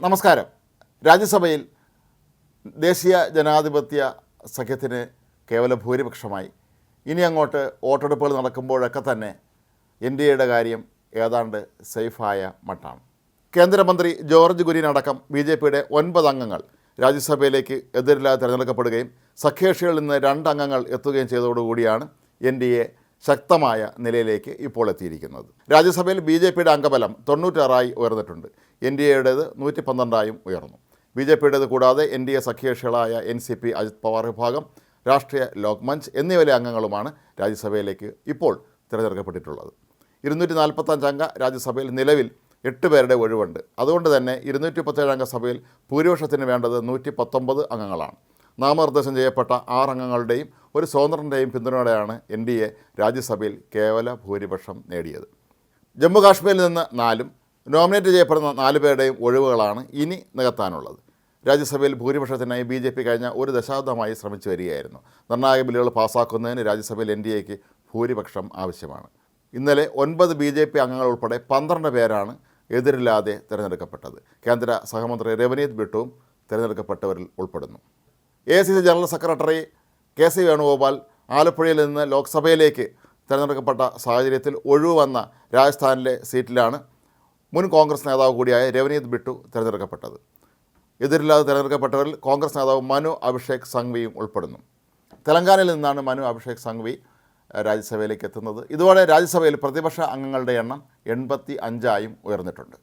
നമസ്കാരം. രാജ്യസഭയിൽ ദേശീയ ജനാധിപത്യ സഖ്യത്തിന് കേവല ഭൂരിപക്ഷമായി. ഇനി അങ്ങോട്ട് വോട്ടെടുപ്പുകൾ നടക്കുമ്പോഴൊക്കെ തന്നെ എൻ ഡി എയുടെ കാര്യം ഏതാണ്ട് സേഫായ മട്ടാണ്. കേന്ദ്രമന്ത്രി ജോർജ് കുര്യൻ അടക്കം ബി ജെ പിയുടെ ഒൻപത് അംഗങ്ങൾ രാജ്യസഭയിലേക്ക് എതിരില്ലാതെ തിരഞ്ഞെടുക്കപ്പെടുകയും സഖ്യകക്ഷികളിൽ നിന്ന് രണ്ട് അംഗങ്ങൾ എത്തുകയും ചെയ്തതോടുകൂടിയാണ് എൻ ഡി എ ശക്തമായ നിലയിലേക്ക് ഇപ്പോൾ എത്തിയിരിക്കുന്നത്. രാജ്യസഭയിൽ ബി ജെ പിയുടെ അംഗബലം തൊണ്ണൂറ്റാറായി ഉയർന്നിട്ടുണ്ട്. എൻ ഡി എയുടേത് നൂറ്റി പന്ത്രണ്ടായും ഉയർന്നു. ബി ജെ പിയുടേത് കൂടാതെ N D A സഖ്യകക്ഷികളായ N C P Ajit Pawar വിഭാഗം രാഷ്ട്രീയ ലോക്മഞ്ച് എന്നിവയിലെ അംഗങ്ങളുമാണ് രാജ്യസഭയിലേക്ക് ഇപ്പോൾ തിരഞ്ഞെടുക്കപ്പെട്ടിട്ടുള്ളത്. ഇരുന്നൂറ്റി അംഗ രാജ്യസഭയിൽ നിലവിൽ എട്ട് പേരുടെ ഒഴിവുണ്ട്. അതുകൊണ്ട് തന്നെ ഇരുന്നൂറ്റി മുപ്പത്തേഴ് അംഗ സഭയിൽ ഭൂരിപക്ഷത്തിന് വേണ്ടത് നൂറ്റി പത്തൊമ്പത് അംഗങ്ങളാണ്. നാമനിർദ്ദേശം ചെയ്യപ്പെട്ട ആറ് അംഗങ്ങളുടെയും ഒരു സ്വതന്ത്രന്റെയും പിന്തുണയോടെയാണ് എൻ ഡി എ രാജ്യസഭയിൽ കേവല ഭൂരിപക്ഷം നേടിയത്. ജമ്മു കാശ്മീരിൽ നിന്ന് നാലും നോമിനേറ്റ് ചെയ്യപ്പെടുന്ന നാല് പേരുടെയും ഒഴിവുകളാണ് ഇനി നികത്താനുള്ളത്. രാജ്യസഭയിൽ ഭൂരിപക്ഷത്തിനായി ബി ജെ പി കഴിഞ്ഞ ഒരു ദശാബ്ദമായി ശ്രമിച്ചു വരികയായിരുന്നു. നിർണായക ബില്ലുകൾ പാസ്സാക്കുന്നതിന് രാജ്യസഭയിൽ എൻ ഡി എക്ക് ഭൂരിപക്ഷം ആവശ്യമാണ്. ഇന്നലെ ഒൻപത് ബി ജെ പി അംഗങ്ങൾ ഉൾപ്പെടെ പന്ത്രണ്ട് പേരാണ് എതിരില്ലാതെ തിരഞ്ഞെടുക്കപ്പെട്ടത്. കേന്ദ്ര സഹമന്ത്രി രവനീത് ബിട്ടുവും തിരഞ്ഞെടുക്കപ്പെട്ടവരിൽ ഉൾപ്പെടുന്നു. A C C general secretary K C Venugopal ആലപ്പുഴയിൽ നിന്ന് ലോക്സഭയിലേക്ക് തിരഞ്ഞെടുക്കപ്പെട്ട സാഹചര്യത്തിൽ ഒഴിവ് വന്ന രാജസ്ഥാനിലെ സീറ്റിലാണ് മുൻ കോൺഗ്രസ് നേതാവ് കൂടിയായ രവനീത് ബിട്ടു തിരഞ്ഞെടുക്കപ്പെട്ടത്. എതിരില്ലാതെ തിരഞ്ഞെടുക്കപ്പെട്ടവരിൽ കോൺഗ്രസ് നേതാവ് മനു അഭിഷേക് സംഘ്വിയും ഉൾപ്പെടുന്നു. തെലങ്കാനയിൽ നിന്നാണ് മനു അഭിഷേക് സംഘ്വി രാജ്യസഭയിലേക്ക് എത്തുന്നത്. ഇതോടെ രാജ്യസഭയിൽ പ്രതിപക്ഷ അംഗങ്ങളുടെ എണ്ണം എൺപത്തി അഞ്ചായും ഉയർന്നിട്ടുണ്ട്.